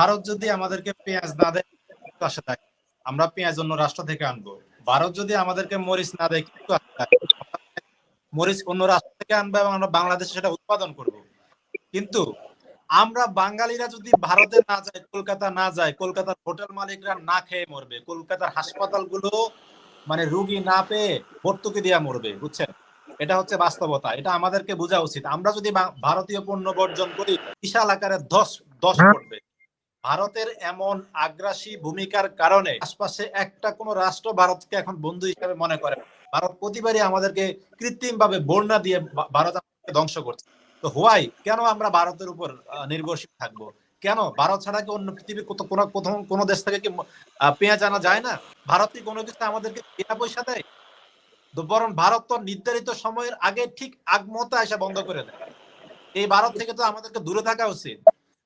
ভারত যদি আমাদেরকে পেঁয়াজ না দেয় আসে থাকে আমরা পেঁয়াজ অন্য রাষ্ট্র থেকে আনব। ভারত যদি আমাদেরকে মরিচ না দেয় থাকে মরিচ অন্য রাষ্ট্র থেকে আনব এবং আমরা বাংলাদেশে সেটা উৎপাদন করব। কিন্তু আমরা বাঙালিরা যদি ভারতে না যাই কলকাতা না যায় কলকাতার হোটেল মালিকরা না খেয়ে মরবে কলকাতার হাসপাতালগুলো মানে রুগী না পেয়ে ভর্তুকি দিয়া মরবে বুঝছেন? এটা হচ্ছে বাস্তবতা এটা আমাদেরকে বোঝা উচিত। আমরা যদি ভারতীয় পণ্য বর্জন করি বিশাল আকারে দশ দশ পড়বে। ভারতের এমন আগ্রাসী ভূমিকার কারণে আশপাশে একটা কোন রাষ্ট্র ভারতকে এখন বন্ধু হিসেবে মনে করে ভারত প্রতিবারই আমাদেরকে কৃত্রিম ভাবে বন্যা দিয়ে ভারত আমাদেরকে ধ্বংস করছে। তো হোয়াই, কেন আমরা ভারতের উপর নির্ভরশীল থাকব? কেন? ভারত ছাড়া কি অন্য পৃথিবীর কত কোনো প্রথম কোনো দেশ থেকে কি পেঁয়াজ আনা যায় না? ভারত কি কোনো কিছু আমাদেরকে বিনা পয়সা দেয়? তো বরং ভারত তো নির্ধারিত সময়ের আগে ঠিক আগমতা এসে বন্ধ করে দেয়। এই ভারত থেকে তো আমাদেরকে দূরে থাকা উচিত।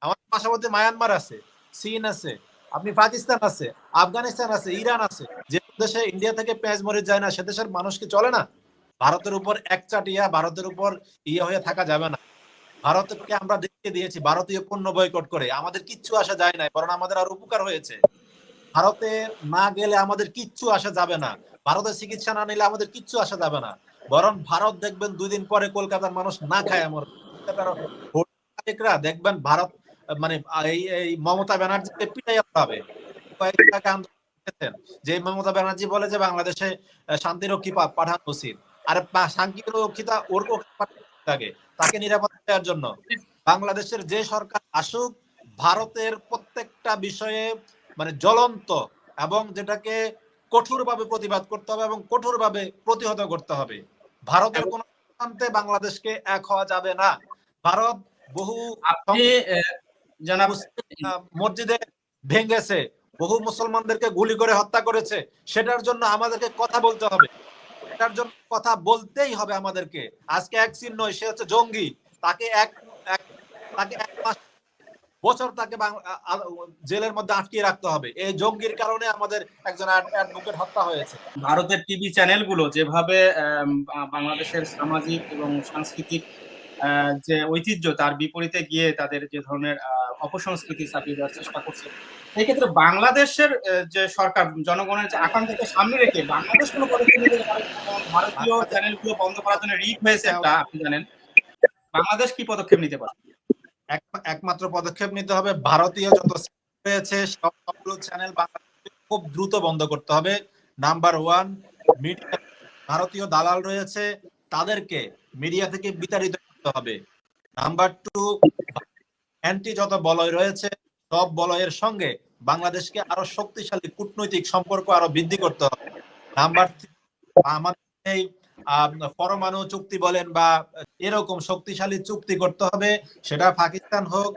আমাদের পাশাপাশি মায়ানমার আছে। চীন আছে, আপনি পাকিস্তান আছে, আফগানিস্তান আছে, ইরান আছে, যে দেশে ইন্ডিয়া থেকে পেঁয়াজ মরিচ যায় না, সে দেশের মানুষ কি চলে না? ভারতের উপর একচাটিয়া ভারতের উপর ইয়ে হয়ে থাকা যাবে না। ভারতকে আমরা দেখতে দিয়েছি, ভারতীয় পণ্য বয়কট করে। আমাদের কিচ্ছু আসা যায় না বরং আমাদের আর উপকার হয়েছে। ভারতে না গেলে আমাদের কিচ্ছু আসা যাবে না। ভারতে চিকিৎসা না নিলে আমাদের কিচ্ছু আসা যাবে না। বরং ভারত দেখবেন দুই দিন পরে কলকাতার মানুষ না খায় আমার। দেখবেন ভারত মানে এই এই মমতা ব্যানার্জিকে পিটাই হবে। যে মমতা ব্যানার্জি বলে যে বাংলাদেশে শান্তিরক্ষী পাঠানো উচিত আর শান্তিরক্ষীতা ওর লাগে তাকে নিরাপত্তা দেওয়ার জন্য। বাংলাদেশের যে সরকার আসুক ভারতের প্রত্যেকটা বিষয়ে মানে জ্বলন্ত এবং যেটাকে কঠোরভাবে প্রতিবাদ করতে হবে এবং কঠোরভাবে প্রতিহত করতে হবে। ভারতের কোন বাংলাদেশকে এক হওয়া যাবে না। ভারত বহু আহ, মসজিদে ভেঙেছে বহু মুসলমানদেরকে গুলি করে হত্যা করেছে সেটার জন্য আমাদেরকে কথা বলতে হবে। সেটার জন্য কথা বলতেই হবে আমাদেরকে। আজকে এক চিহ্ন সে হচ্ছে জঙ্গি। তাকে এক তাকে এক মাস বছর তাকে জেলের মধ্যে আটকিয়ে রাখতে হবে। এই জঙ্গির কারণে আমাদের একজন অ্যাডভোকেট হত্যা হয়েছে। ভারতের টিভি চ্যানেলগুলো যেভাবে বাংলাদেশের সামাজিক এবং সাংস্কৃতিক যে ঐতিহ্য তার বিপরীতে গিয়ে তাদের যে ধরনের অপসংস্কৃতি চাপিয়ে দেওয়ার চেষ্টা করছে। সেই ক্ষেত্রে বাংলাদেশের যে সরকার জনগণের যে আকাঙ্ক্ষাকে সামনে রেখে বাংলাদেশ কোনো পদক্ষেপ নিতে ভারতীয় চ্যানেলগুলো বন্ধ করার জন্য রিট হয়েছে একটা আপনি জানেন। বাংলাদেশ কি পদক্ষেপ নিতে পারে? একমাত্র পদক্ষেপ নিতে হবে ভারতীয় যত চ্যানেল রয়েছে সবগুলো চ্যানেল বাংলাদেশে খুব দ্রুত বন্ধ করতে হবে। নাম্বার ওয়ান মিডিয়া ভারতীয় দালাল রয়েছে তাদেরকে মিডিয়া থেকে বিতাড়িত হবে নাম্বার টু অ্যান্টি যত বলয় রয়েছে, সব বলয়ের সঙ্গে বাংলাদেশকে আরও শক্তিশালী কূটনৈতিক সম্পর্ক আরও বৃদ্ধি করতে হবে নাম্বার আমাদের এই পরমাণু চুক্তি বলেন বা এরকম শক্তিশালী চুক্তি করতে হবে, সেটা পাকিস্তান হোক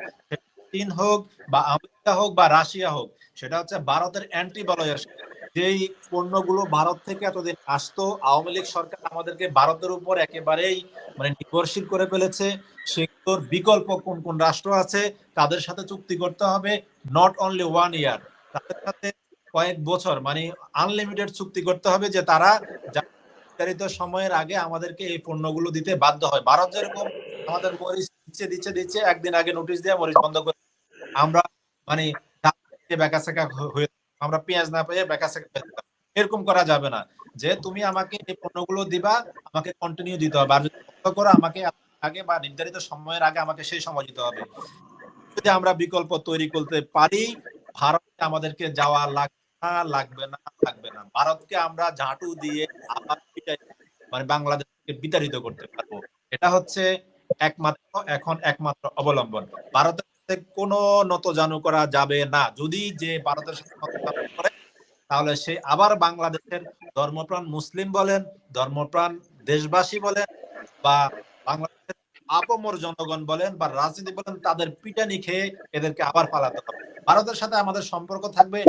চীন হোক বা আমেরিকা হোক বা রাশিয়া হোক, সেটা হচ্ছে ভারতের অ্যান্টি বলয়ের সাথে। যেই পণ্যগুলো ভারত থেকে এতদিন আসতো, আওয়ামী লীগ সরকার আমাদেরকে ভারতের উপর একেবারেই মানে নির্ভরশীল করে ফেলেছে। সেগুলোর বিকল্প কোন কোন রাষ্ট্র আছে, তাদের সাথে চুক্তি করতে হবে নট অনলি ওয়ান ইয়ার তাদের সাথে কয়েক বছর মানে আনলিমিটেড চুক্তি করতে হবে যে তারা নির্ধারিত সময়ের আগে আমাদেরকে এই পণ্যগুলো দিতে বাধ্য হয়। ভারত যেরকম আমাদের মরিচ দিচ্ছে দিচ্ছে দিচ্ছে, একদিন আগে নোটিশ দিয়ে মরিচ বন্ধ করে আমরা মানে বেকা হয়ে আমরা পেঁয়াজ না পেয়ে বেকা সেকা যেতাম। এরকম করা যাবে না যে তুমি আমাকে এই পণ্যগুলো দিবা, আমাকে কন্টিনিউ দিতে হবে। আর যদি করো, আমাকে আগে বা নির্ধারিত সময়ের আগে আমাকে সেই সময় দিতে হবে। যদি আমরা বিকল্প তৈরি করতে পারি, ভারতে আমাদেরকে যাওয়া লাগবে লাগবে না লাগবে না। ভারতকে আমরা ঝাঁটু দিয়ে আবার মানে বাংলাদেশকে বিতাড়িত করতে পারব। এটা হচ্ছে একমাত্র, এখন একমাত্র অবলম্বন। ভারতের কোনো নত জানু করা যাবে না। যদি যে ভারতের সাথে করে তাহলে সে আবার বাংলাদেশের ধর্মপ্রাণ মুসলিম বলেন, ধর্মপ্রাণ দেশবাসী বলেন, বা বাংলাদেশের আপমর জনগণ বলেন, বা রাজনীতি বলেন, তাদের পিটানি খেয়ে এদেরকে আবার পালাতে হবে। ভারতের সাথে আমাদের সম্পর্ক থাকবে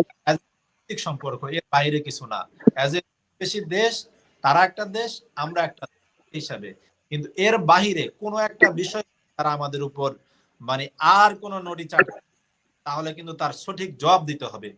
সম্পর্ক, এর বাইরে কিছু না। অ্যাজ এ বেশি দেশ, তারা একটা দেশ, আমরা একটা হিসাবে। কিন্তু এর বাহিরে কোনো একটা বিষয় তারা আমাদের উপর মানে আর কোন নড়ি চাপ তাহলে কিন্তু তার সঠিক জবাব দিতে হবে।